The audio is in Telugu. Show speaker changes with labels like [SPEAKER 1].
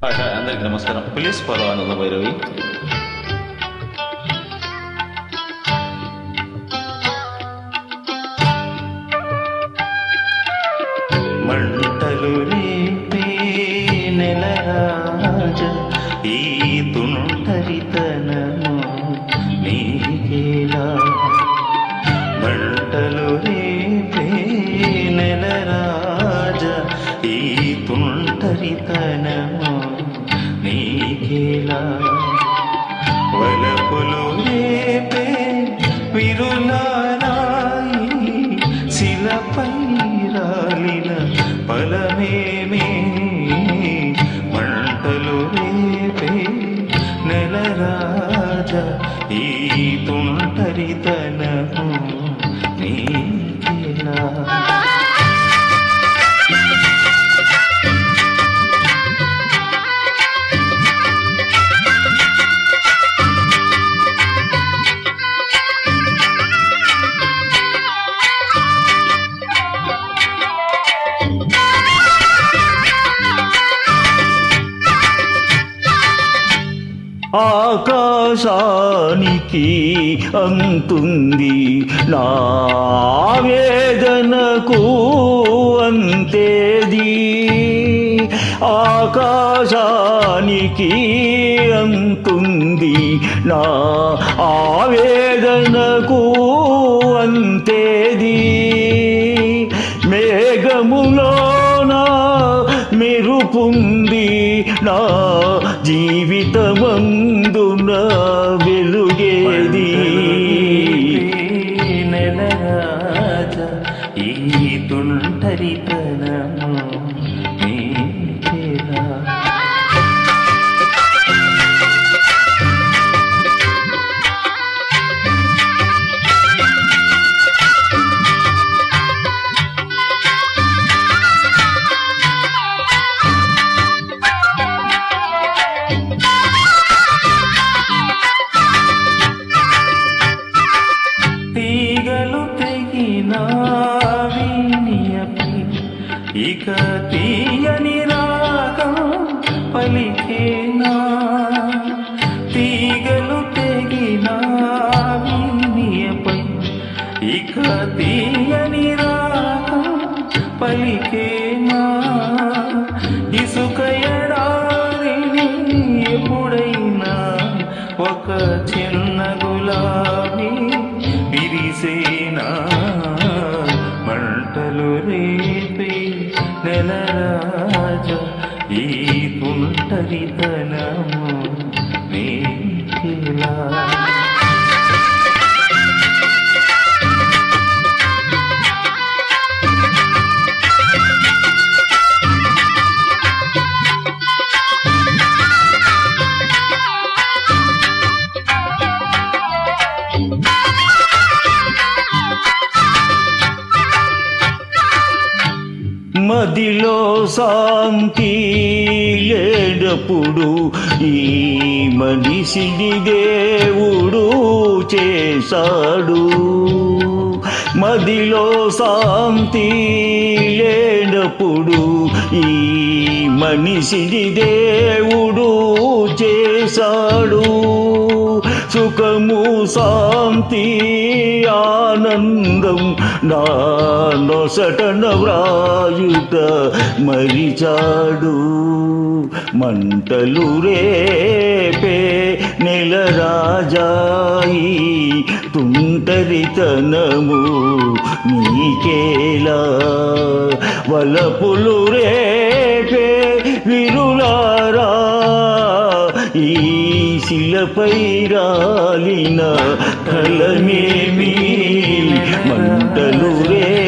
[SPEAKER 1] హాయ్ హాయ్ అందరికి నమస్కారం ప్లీజ్ ఫాలో ఆనంద భైరవి తుంటరితనము నీ
[SPEAKER 2] ఆకాశానికి అంతుంది. నా వేదనకు అంతేది. ఆకాశానికి అంతుంది. నా ఆవేదనకు మెరుపుంది నా జీవితమందునా.
[SPEAKER 1] ఇక తీయని రాగం పలికేనా? తీగలు తెగిన వీణియపై ఇక తీయని రాగం పలికేనా? ఇసుక ఎడారిని ఎప్పుడైనా ఒక చిన్న ఈ తుంటరితనము
[SPEAKER 2] మదిలో శాంతి లేనప్పుడు ఈ మనిషిని దేవుడు చేశాడు. మదిలో శాంతి లేనప్పుడు ఈ మనిషిని దేవుడు చేశాడు. సుఖము శాంతి ఆ ఆనందం నా నొసటన వ్రాయుట మరిచాడు. మంటలు రేపే నెల రాజాయి తుంటరితనము నీకేలా? వలపులు రేపే విరులారా ఈ శిలపై రాలిన కలమేమి? మంటలు రే